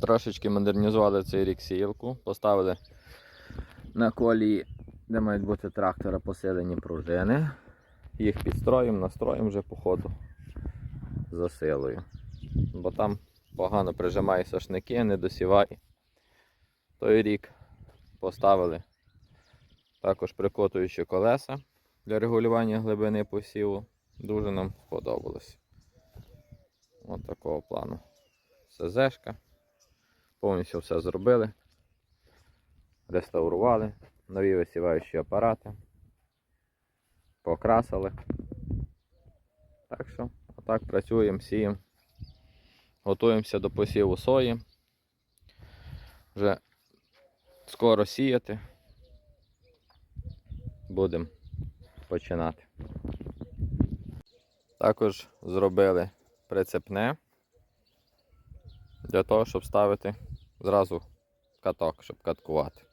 Трошечки модернізували цей рік сіялку, поставили на колії, де мають бути трактора посилені пружини. Їх підстроїмо, настроїмо вже по ходу за силою. Бо там погано прижимає сошники, не досіває. Той рік поставили також прикотуючі колеса для регулювання глибини посіву. Дуже нам сподобалось. От такого плану. СЗшка. Повністю все зробили. Реставрували. Нові висіваючі апарати. Покрасили. Так що, отак працюємо, сіємо. Готуємося до посіву сої. Вже скоро сіяти. Будемо починати. Також зробили прицепне для того, щоб ставити зразу каток, щоб каткувати.